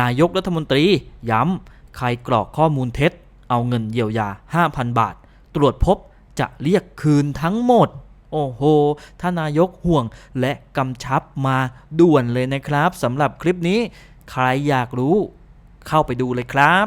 นายกรัฐมนตรีย้ำ ใครกรอกข้อมูลเท็จ เอาเงินเยียวยา 5,000 บาท ตรวจพบจะเรียกคืนทั้งหมด โอ้โหท่านนายกห่วงและกำชับมาด่วนเลยนะครับสำหรับคลิปนี้ ใครอยากรู้ เข้าไปดูเลยครับ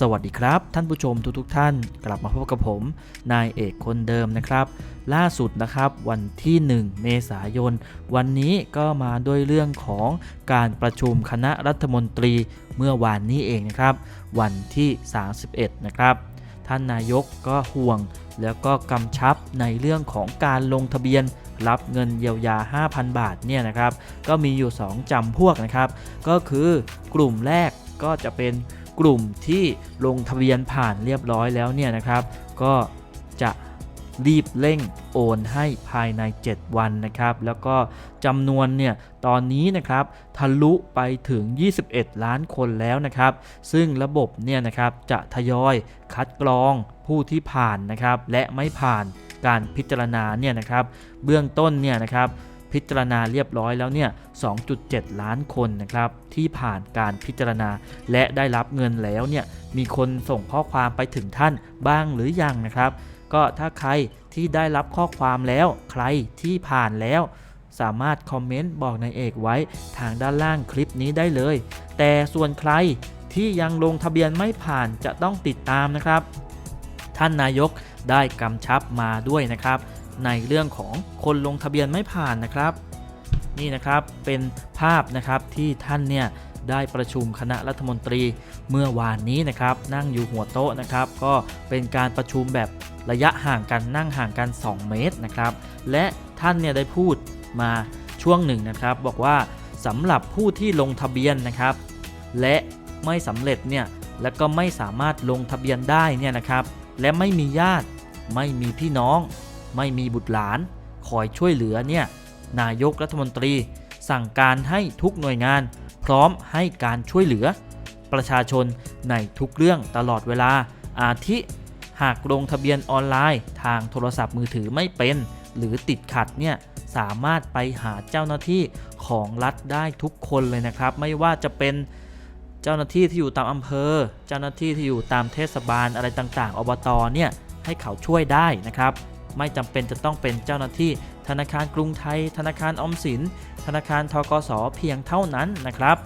สวัสดีครับ ท่านผู้ชมทุกทท่าน กลับมาพบกับผม นายเอกคนเดิมนะครับ ล่าสุดนะครับวันที่ 1 เมษายน วันนี้ก็มาด้วยเรื่องของการประชุมคณะรัฐมนตรีเมื่อวานนี้เองนะครับ วันที่ 31 นะครับ ท่านนายกก็ห่วงแล้วก็กำชับในเรื่องของการลงทะเบียนรับเงินเยียวยา 5,000 บาทเนี่ยนะครับ ก็มีอยู่ 2จำพวกนะครับ ก็คือกลุ่มแรกก็จะเป็น กลุ่มที่ลงทะเบียนผ่านเรียบร้อยแล้วเนี่ยนะครับ ก็จะรีบเร่งโอนให้ภายใน 7 วันนะครับ แล้วก็จำนวนเนี่ยตอนนี้นะครับทะลุไปถึง 21 ล้านคนแล้วนะครับ ซึ่งระบบเนี่ยนะครับจะทยอยคัดกรองผู้ที่ผ่านนะครับ และไม่ผ่านการพิจารณาเนี่ยนะครับ เบื้องต้นเนี่ยนะครับ พิจารณาเรียบร้อยแล้วเนี่ย 2.7 ล้านคนนะครับที่ผ่านการพิจารณาและได้รับเงินแล้วเนี่ยมีคนส่งข้อความไปถึงท่านบ้างหรือยังนะครับ ก็ถ้าใครที่ได้รับข้อความแล้วใครที่ผ่านแล้ว สามารถคอมเมนต์บอกนายเอกไว้ทางด้านล่างคลิปนี้ได้เลย แต่ส่วนใครที่ยังลงทะเบียนไม่ผ่านจะต้องติดตามนะครับ ท่านนายกได้กำชับมาด้วยนะครับ ในเรื่องของคนลงทะเบียนไม่ผ่านนะครับ นี่นะครับเป็นภาพนะครับที่ท่านเนี่ยได้ประชุมคณะรัฐมนตรีเมื่อวานนี้นะครับ นั่งอยู่หัวโต๊ะนะครับ ก็เป็นการประชุมแบบระยะห่างกันนั่งห่างกัน 2 เมตรนะครับ และท่านเนี่ยได้พูดมาช่วงหนึ่งนะครับ บอกว่าสำหรับผู้ที่ลงทะเบียนนะครับ และไม่สำเร็จเนี่ยและก็ไม่สามารถลงทะเบียนได้เนี่ยนะครับ และไม่มีญาติไม่มีพี่น้อง ไม่มีบุตรหลาน คอยช่วยเหลือเนี่ยนายกรัฐมนตรีสั่งการให้ทุกหน่วยงาน พร้อมให้การช่วยเหลือ ประชาชนในทุกเรื่องตลอดเวลา อาทิหากลงทะเบียนออนไลน์ ทางโทรศัพท์มือถือไม่เป็น หรือติดขัดเนี่ยสามารถไปหาเจ้าหน้าที่ของรัฐได้ทุกคนเลยนะครับ ไม่ว่าจะเป็นเจ้าหน้าที่ที่อยู่ตามอำเภอ เจ้าหน้าที่ที่อยู่ตามเทศบาลอะไรต่างๆ อบตเนี่ยให้เขาช่วยได้นะครับ ไม่จำเป็นจะต้องเป็นเจ้าหน้าที่ ธนาคารกรุงไทย ธนาคารออมสิน ธนาคารทกสเพียงเท่านั้นนะครับ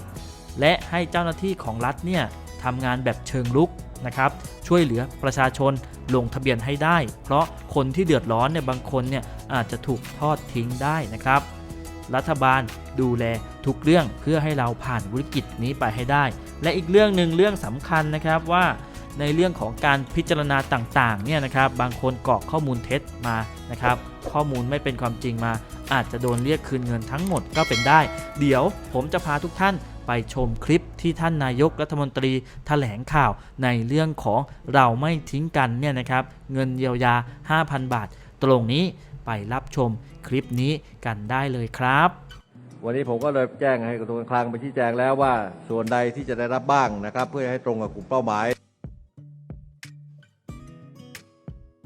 และให้เจ้าหน้าที่ของรัฐเนี่ยทำงานแบบเชิงลุกนะครับช่วยเหลือประชาชนลงทะเบียนให้ได้ เพราะคนที่เดือดร้อนเนี่ยบางคนเนี่ยอาจจะถูกทอดทิ้งได้นะครับ รัฐบาลดูแลทุกเรื่องเพื่อให้เราผ่านวิกฤตนี้ไปให้ได้ และอีกเรื่องหนึ่งเรื่องสำคัญนะครับว่า ในเรื่องของการพิจารณาต่างๆเนี่ยนะครับบางคนกรอกข้อมูลเท็จมานะครับข้อมูลไม่เป็นความจริงมา อาจจะโดนเรียกคืนเงินทั้งหมดก็เป็นได้ เดี๋ยวผมจะพาทุกท่านไปชมคลิปที่ท่านนายกรัฐมนตรีแถลงข่าวในเรื่องของเราไม่ทิ้งกันเนี่ยนะครับเงินเยียวยา 5,000 บาท ตรงนี้ไปรับชมคลิปนี้กันได้เลยครับ วันนี้ผมก็เลยแจ้งให้กระทรวงการคลังไปชี้แจงแล้วว่าส่วนใดที่จะได้รับบ้างนะครับ เพื่อให้ตรงกับกลุ่มเป้าหมาย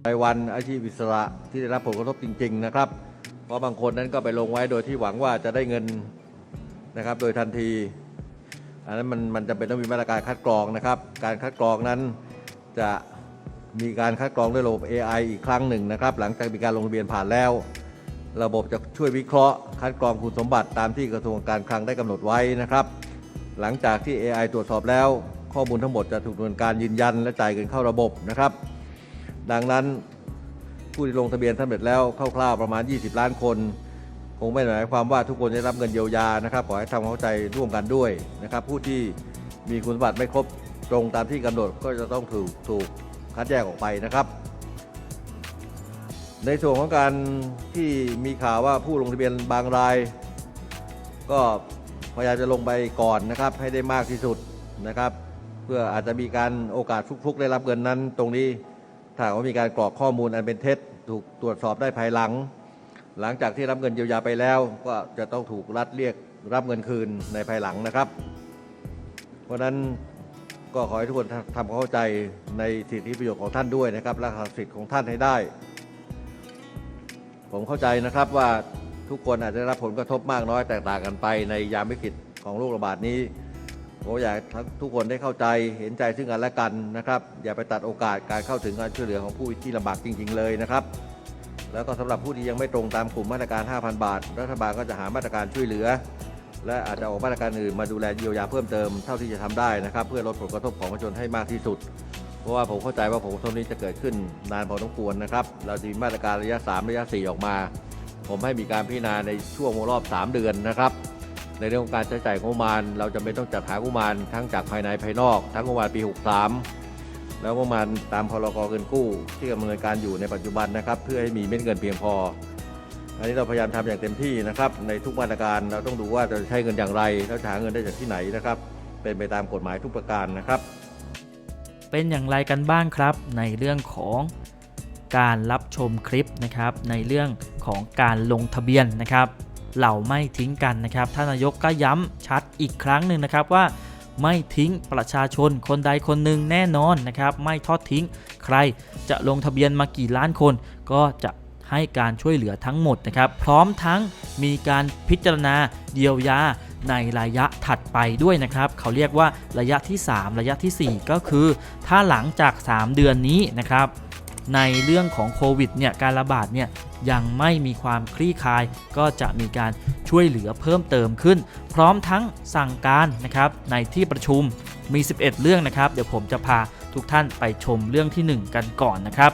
รายวันอาชีพอิสระที่ได้รับผลกระทบจริง ๆ นะครับ เพราะบางคนนั้นก็ไปลงไว้โดยที่หวังว่าจะได้เงินนะครับโดยทันที อันนั้นมันมันจะเป็นต้องมีมาตรการคัดกรองนะครับ การคัดกรองนั้นจะมีการคัดกรองด้วยระบบ AI อีกครั้งหนึ่งนะครับ หลังจากมีการลงทะเบียนผ่านแล้ว ระบบจะช่วยวิเคราะห์ คัดกรองคุณสมบัติตามที่กระทรวงการคลังได้กำหนดไว้นะครับ หลังจากที่ AI ตรวจสอบแล้ว ข้อมูลทั้งหมดจะถูกดำเนินการยืนยันและจ่ายเงินเข้าระบบนะครับ ดังนั้นผู้ที่ลงทะเบียนสำเร็จแล้วคร่าวๆประมาณ 20 ล้านคน คงไม่หมายความว่าทุกคนจะได้รับเงินเยียวยานะครับขอให้ทำความเข้าใจร่วมกันด้วยนะครับ ผู้ที่มีคุณสมบัติไม่ครบตรงตามที่กำหนดก็จะต้องถูกถูกคัดแยกออกไปนะครับ ในส่วนของการที่มีข่าวว่าผู้ลงทะเบียนบางราย ก็พยายามจะลงไปก่อนนะครับ ให้ได้มากที่สุดนะครับ เพื่ออาจจะมีการโอกาสฟุกๆ ได้รับเงินนั้นตรงนี้ ถ้าว่ามีการกรอกข้อมูลอันเป็นเท็จถูกตรวจสอบได้ภายหลัง หลังจากที่รับเงินเยียวยาไปแล้ว ก็จะต้องถูกรัฐเรียกรับเงินคืนในภายหลังนะครับ เพราะนั้นก็ขอให้ทุกคนทำความเข้าใจในสิทธิประโยชน์ของท่านด้วยนะครับและสิทธิของท่านให้ได้ ผมเข้าใจนะครับว่าทุกคนอาจจะได้รับผลกระทบมากน้อยแตกต่างกันไปในยามวิกฤตของโรคระบาดนี้ ผมอยากให้ทุกคนได้เข้าใจเห็นใจซึ่งกันและกันนะครับ อย่าไปตัดโอกาสการเข้าถึงการช่วยเหลือของผู้ที่ลำบากจริง ๆ เลยนะครับ แล้วก็สำหรับผู้ที่ยังไม่ตรงตามกลุ่มมาตรการ 5,000 บาท รัฐบาลก็จะหามาตรการช่วยเหลือ และอาจจะออกมาตรการอื่นมาดูแลเยียวยาเพิ่มเติมเท่าที่จะทำได้นะครับ เพื่อลดผลกระทบของประชาชนให้มากที่สุด เพราะว่าผมเข้าใจว่าผลกระทบนี้จะเกิดขึ้นนานพอสมควรนะครับ เราจะมีมาตรการระยะ 3 ระยะ 4 ออกมา ผมให้มีการพิจารณาในช่วงรอบ 3 เดือนนะครับ ในเรื่องของการใช้จ่ายงบประมาณ เราจะไม่ต้องจัดหางบประมาณทั้งจากภายในภายนอก ทั้งงบประมาณปี 63 แล้วงบประมาณตามพรกเงินกู้ ที่ดำเนินการอยู่ในปัจจุบันนะครับ เพื่อให้มีเม็ดเงินเพียงพอ อันนี้เราพยายามทำอย่างเต็มที่นะครับ ในทุกมาตรการเราต้องดูว่าจะใช้เงินอย่างไร แล้วจะหาเงินได้จากที่ไหนนะครับ เป็นไปตามกฎหมายทุกประการนะครับ เป็นอย่างไรกันบ้างครับ ในเรื่องของการรับชมคลิปนะครับ ในเรื่องของการลงทะเบียนนะครับ เหล่าไม่ทิ้งกันนะครับท่านนายกก็ย้ำชัดอีกครั้งหนึ่งนะครับว่าไม่ทิ้งประชาชนคนใดคนหนึ่งแน่นอนนะครับ ไม่ทอดทิ้งใครจะลงทะเบียนมากี่ล้านคน ก็จะให้การช่วยเหลือทั้งหมดนะครับ พร้อมทั้งมีการพิจารณาเยียวยาในระยะถัดไปด้วยนะครับ เขาเรียกว่าระยะที่ 3 ระยะทีสี่4 ก็คือ ถ้าหลังจาก 3 เดือนนี้นะครับ ในเรื่องของโควิดเนี่ยการระบาดเนี่ยยังไม่มีความคลี่คลาย ก็จะมีการช่วยเหลือเพิ่มเติมขึ้น พร้อมทั้งสั่งการนะครับในที่ประชุมมี 11 เรื่องนะครับ เดี๋ยวผมจะพาทุกท่านไปชมเรื่องทีหนึ่1 กันก่อนนะครับ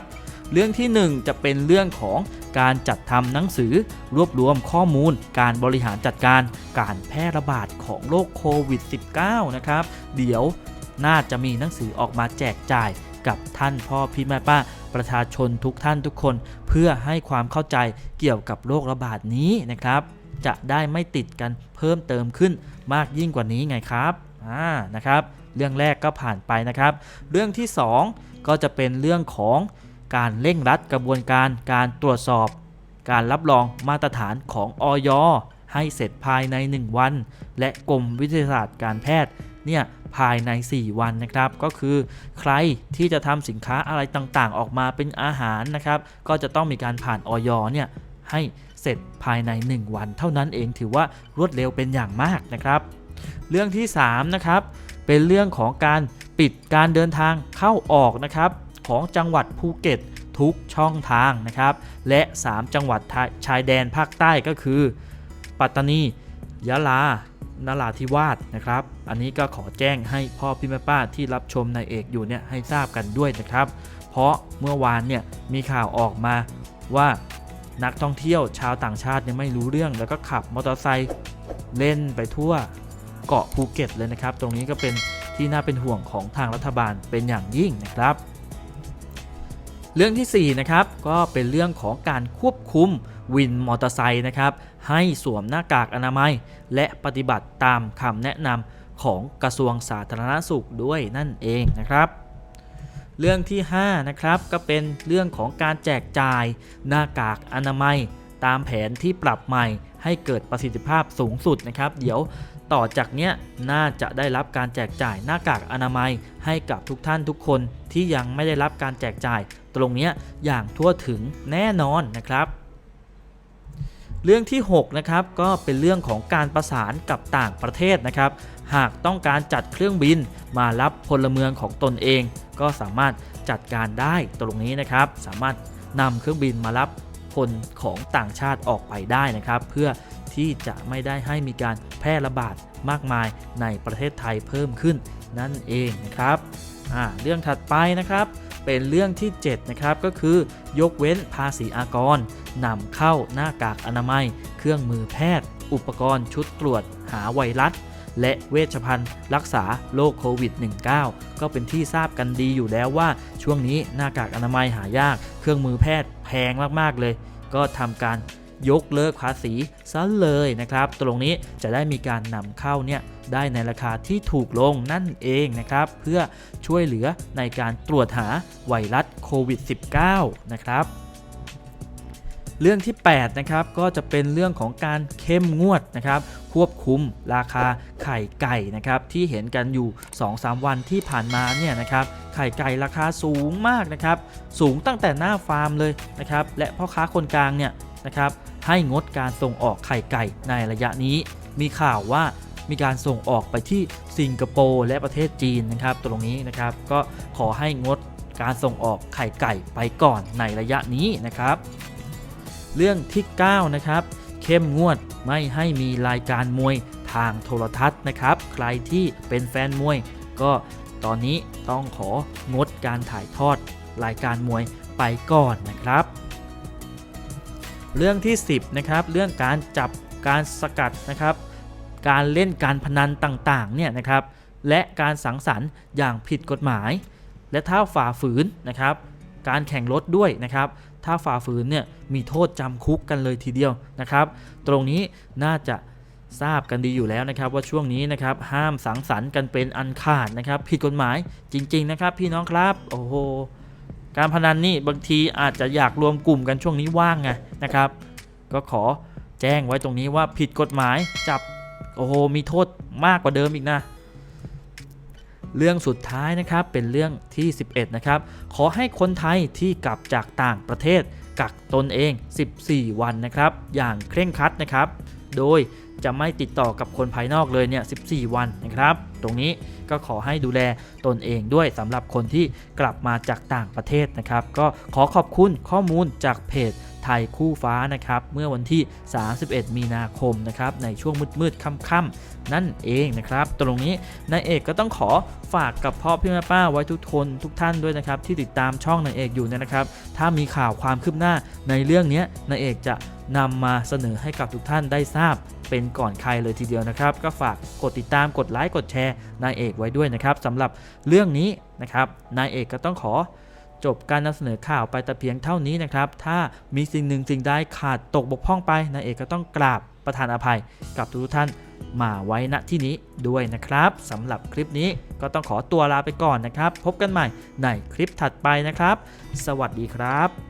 เรื่องที่ 1 จะเป็นเรื่องของการจัดทำหนังสือรวบรวมข้อมูล การบริหารจัดการการแพร่ระบาดของโรคโควิด -19 นะครับ เดี๋ยวน่าจะมีหนังสือออกมาแจกจ่ายกับท่านพ่อพี่แม่ป้า ประชาชนทุกท่านทุกคน เพื่อให้ความเข้าใจเกี่ยวกับโรคระบาดนี้นะครับ จะได้ไม่ติดกันเพิ่มเติมขึ้นมากยิ่งกว่านี้ไงครับอ่านะครับ เรื่องแรกก็ผ่านไปนะครับ เรื่องที่ 2 ก็จะเป็นเรื่องของการเร่งรัดกระบวนการการตรวจสอบ การรับรองมาตรฐานของออยให้เสร็จภายใน 1 วัน และกรมวิทยาศาสตร์การแพทย์ เนี่ยภายใน 4 วันนะครับ ก็คือใครที่จะทำสินค้าอะไรต่างๆ ออกมาเป็นอาหารนะครับ ก็จะต้องมีการผ่านออยเนี่ยให้เสร็จภายใน 1 วัน เท่านั้นเองถือว่ารวดเร็วเป็นอย่างมากนะครับ เรื่องที่3นะครับเป็นเรื่องของการปิดการเดินทางเข้าออกนะครับของจังหวัดภูเก็ตทุกช่องทางนะครับ และ 3 จังหวัดชายแดนภาคใต้ก็คือ ปัตตานี ยะลา นราธิวาสนะครับ อันนี้ก็ขอแจ้งให้พ่อพี่แม่ป้าที่รับชมนายเอกอยู่เนี่ยให้ทราบกันด้วยนะครับ เพราะเมื่อวานเนี่ยมีข่าวออกมาว่านักท่องเที่ยวชาวต่างชาติเนี่ยไม่รู้เรื่อง แล้วก็ขับมอเตอร์ไซค์เล่นไปทั่วเกาะภูเก็ตเลยนะครับ ตรงนี้ก็เป็นที่น่าเป็นห่วงของทางรัฐบาลเป็นอย่างยิ่งนะครับ เรื่องที่4นะครับก็เป็นเรื่องของการควบคุมวินมอเตอร์ไซค์นะครับ ให้สวมหน้ากากอนามัย และปฏิบัติตามคำแนะนำของกระทรวงสาธารณสุขด้วยนั่นเองนะครับ เรื่องที่ 5 นะครับก็เป็นเรื่องของการแจกจ่ายหน้ากากอนามัย ตามแผนที่ปรับใหม่ ให้เกิดประสิทธิภาพสูงสุดนะครับ เดี๋ยวต่อจากเนี้ยน่าจะได้รับการแจกจ่ายหน้ากากอนามัยให้กับทุกท่านทุกคนที่ยังไม่ได้รับการแจกจ่าย ตรงเนี้ยอย่างทั่วถึงแน่นอนนะครับ เรื่องที่6นะครับก็เป็นเรื่องของการประสานกับต่างประเทศนะครับ หากต้องการจัดเครื่องบินมารับพลเมืองของตนเอง ก็สามารถจัดการได้ตรงนี้นะครับ สามารถนำเครื่องบินมารับคนของต่างชาติออกไปได้นะครับ เพื่อที่จะไม่ได้ให้มีการแพร่ระบาดมากมายในประเทศไทยเพิ่มขึ้นนั่นเองนะครับอ่าเรื่องถัดไปนะครับ เป็นเรื่องที่ 7 นะครับ ก็คือยกเว้นภาษีอากรนำเข้าหน้ากากอนามัย เครื่องมือแพทย์ อุปกรณ์ชุดตรวจหาไวรัส และเวชภัณฑ์ รักษาโรคโควิด -19 ก็เป็นที่ทราบกันดีอยู่แล้วว่า ช่วงนี้หน้ากากอนามัยหายาก เครื่องมือแพทย์แพงมาก ๆ เลย ก็ทำการ ยกเลิกภาษีซะเลยนะครับ ตรงนี้จะได้มีการนำเข้าเนี่ยได้ในราคาที่ถูกลงนั่นเองนะครับ เพื่อช่วยเหลือในการตรวจหาไวรัสโควิด -19 นะครับเรื่องที่ 8 นะครับ ก็จะเป็นเรื่องของการเข้มงวดนะครับ ควบคุมราคาไข่ไก่นะครับ ที่เห็นกันอยู่ 2-3 วันที่ผ่านมาเนี่ยนะครับ ไข่ไก่ราคาสูงมากนะครับ สูงตั้งแต่หน้าฟาร์มเลยนะครับ และพ่อค้าคนกลางเนี่ยนะครับ ให้งดการส่งออกไข่ไก่ในระยะนี้ มีข่าวว่ามีการส่งออกไปที่สิงคโปร์และประเทศจีนนะครับ ตรงนี้นะครับ ก็ขอให้งดการส่งออกไข่ไก่ไปก่อนในระยะนี้นะครับ เรื่องที่ 9 นะครับ เข้มงวดไม่ให้มีรายการมวยทางโทรทัศน์นะครับ ใครที่เป็นแฟนมวย ก็ตอนนี้ต้องของดการถ่ายทอดรายการมวยไปก่อนนะครับ เรื่องที่ 10นะครับเรื่องการจับการสกัดนะครับ การเล่นการพนันต่างๆเนี่ยนะครับและการสังสรรค์อย่างผิดกฎหมาย และถ้าฝ่าฝืนนะครับ การแข่งรถด้วยนะครับ ถ้าฝ่าฝืนเนี่ยมีโทษจำคุกกันเลยทีเดียวนะครับ ตรงนี้น่าจะทราบกันดีอยู่แล้วนะครับ ว่าช่วงนี้นะครับห้ามสังสรรค์กันเป็นอันขาดนะครับ ผิดกฎหมายจริง ๆ นะครับ พี่น้องครับ โอ้โห การพนันนี่บางทีอาจจะอยากรวมกลุ่มกันช่วงนี้ว่างไงนะครับ ก็ขอแจ้งไว้ตรงนี้ว่าผิดกฎหมายจับโอ้โหมีโทษมากกว่าเดิมอีกนะ เรื่องสุดท้ายนะครับเป็นเรื่องที่ 11 นะครับ ขอให้คนไทยที่กลับจากต่างประเทศกักตนเอง 14 วันนะครับ อย่างเคร่งครัดนะครับ โดยจะไม่ติดต่อกับคนภายนอกเลยเนี่ย 14 วันนะครับ ตรงนี้ก็ขอให้ดูแลตนเองด้วยสำหรับคนที่กลับมาจากต่างประเทศนะครับ ก็ขอขอบคุณข้อมูลจากเพจ ยคู่ฟ้านะครับเมื่อวันที่ 31 มีนาคมนะครับในช่วงมืดๆค่ำๆนั่นเองนะครับ ตรงนี้นายเอกก็ต้องขอฝากกับพ่อพี่แม่ป้าไว้ทุกคนทุกท่านด้วยนะครับที่ติดตามช่องนายเอกอยู่เนยนะครับ ถ้ามีข่าวความคืบหน้าในเรื่องนี้นายเอกจะนำมาเสนอให้กับทุกท่านได้ทราบเป็นก่อนใครเลยทีเดียวนะครับ ก็ฝากกดติดตามกดไลค์กดแชร์นายเอกไว้ด้วยนะครับสำหรับเรื่องนี้นะครับนายเอกก็ต้องขอ จบการนำเสนอข่าวไปแต่เพียงเท่านี้นะครับ ถ้ามีสิ่งหนึ่งสิ่งใดขาดตกบกพร่องไปนายเอกก็ต้องกราบประธานอภัยกับทุกท่านมาไว้ณที่นี้ด้วยนะครับสำหรับคลิปนี้ก็ต้องขอตัวลาไปก่อนนะครับ พบกันใหม่ในคลิปถัดไปนะครับ สวัสดีครับ